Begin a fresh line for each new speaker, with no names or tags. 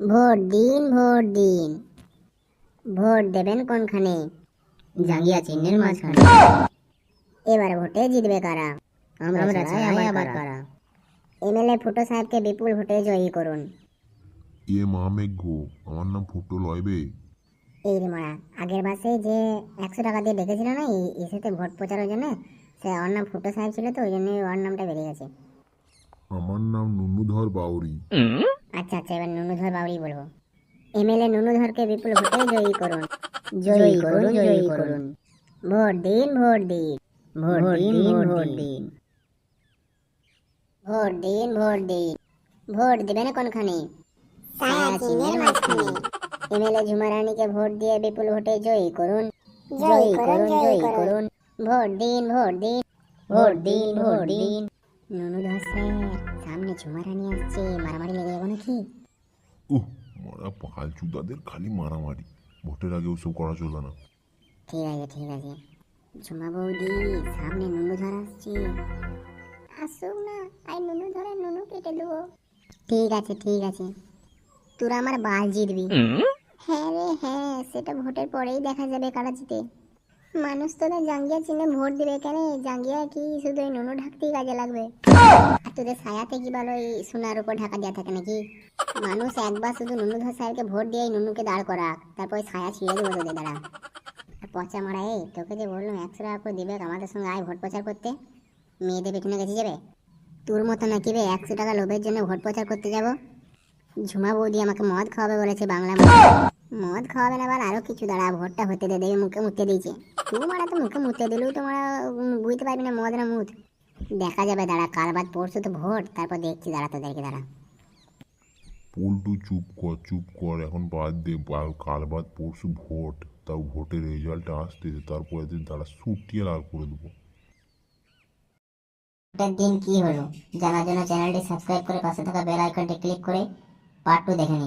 Vote দিন vote দিন। Vote দেবেন কোনখানে?
জাঙ্গিয়া চিহ্নের মাঝখানে।
এবার ভোটে জিতবে কারা?
আমরা ছাড়াই আবার কারা?
এমএলএ ফুটো সাহেবকে বিপুল ভোটে জয়ী করুন।
মেঘ আমার নাম ফুটো লয়বে
এই রে মারা আগের মাসে যে একশো টাকা দিয়ে ডেকেছিল না এই ইসেতে ভোট প্রচারের জন্য সে ওর নাম ফুটো সাহেব ছিল তো ওই জন্য ওর নামটা বেরিয়ে গেছে।
আমার নাম নুনুধর বাউরি।
আচ্ছা আচ্ছা এবার নুনুধর বাবুই বলব। এমএলএ নুনুধরকে বিপুল ভোটে জয়ী করুন।
জয়ী করুন জয়ী করুন।
ভোট দিন ভোট দিন।
ভোট দিন ভোট দিন।
ভোট দিন ভোট দিন। ভোট দিবেন কোনখানে? এমএলএ ঝুমা রানীকে ভোট দিয়ে বিপুল ভোটে জয়ী করুন। জয়ী করুন জয়ী করুন। ভোট দিন ভোট দিন।
ভোট দিন ভোট দিন।
নুনু ধসে সামনে ঝুমা রানী আসছে মারামারি লেগে যাব নাকি?
উহ মারা পাল চুদাদের খালি মারামারি। ভোটের আগে ওসব করা চলবে না।
ঠিক আছে ঠিক আছে। ঝুমা বৌদি সামনে নুনু ধর আসছে। আসুক না আই নুনু ধরে নুনু কেটে দেবো। ঠিক আছে ঠিক আছে। তোরা আমার বাল জিতবি। হ্যাঁ রে হ্যাঁ সেটা ভোটের পরেই দেখা যাবে কারা জিতে মানুষ তোদের জাঙ্গিয়া চিনে ভোট দিবে কেন? জাঙ্গিয়া কি শুধু এই নুনু ঢাকতেই কাজে লাগবে? আর তোদের ছায়াতে কি বলো এই সোনার উপর ঢাকা দেওয়া থাকে নাকি? মানুষ একবার শুধু নুনু ধর সাহেবকে ভোট দিয়ে এই নুনুকে দাঁড় করাক, তারপর ছায়া ছিঁড়ে দেবো তোদের দ্বারা। পচা মারা এই, তোকে যে বললাম একশো টাকা করে দিবে আমাদের সঙ্গে আয় ভোট প্রচার করতে। মেয়েদের পেছনে গেছে যাবে? তোর মতো নাকি বে একশো টাকা লোভের জন্য ভোট প্রচার করতে যাব? ঝুমা বৌদি আমাকে মদ খাওয়াবে বলেছে বাংলা মদ। মদ খাওয়াবে আবার আরও কিছু দাঁড়া ভোটটা হতে দে দেবে মুখে মুতে দিয়েছে। তুই মারা তো মুখে মুতে দিলেও তোমরা বুঝতে পারবি না মদ না মুদ। দেখা যাবে দাঁড়া কাল বাদ পরশু তো ভোট তারপর দেখছি দাঁড়া তোদেরকে দাঁড়া।
পল্টু চুপ কর চুপ কর এখন বাদ দে কাল বাদ পরশু ভোট তাও ভোটের রেজাল্ট আসতে তারপরে দিন তারা সুটিয়ে লাল করে দেবো।
ভোটের দিন কি হলো? জানার জন্য চ্যানেলটি সাবস্ক্রাইব করে পাশে থাকা বেল আইকনটি ক্লিক করে পার্ট টু দেখে নিন।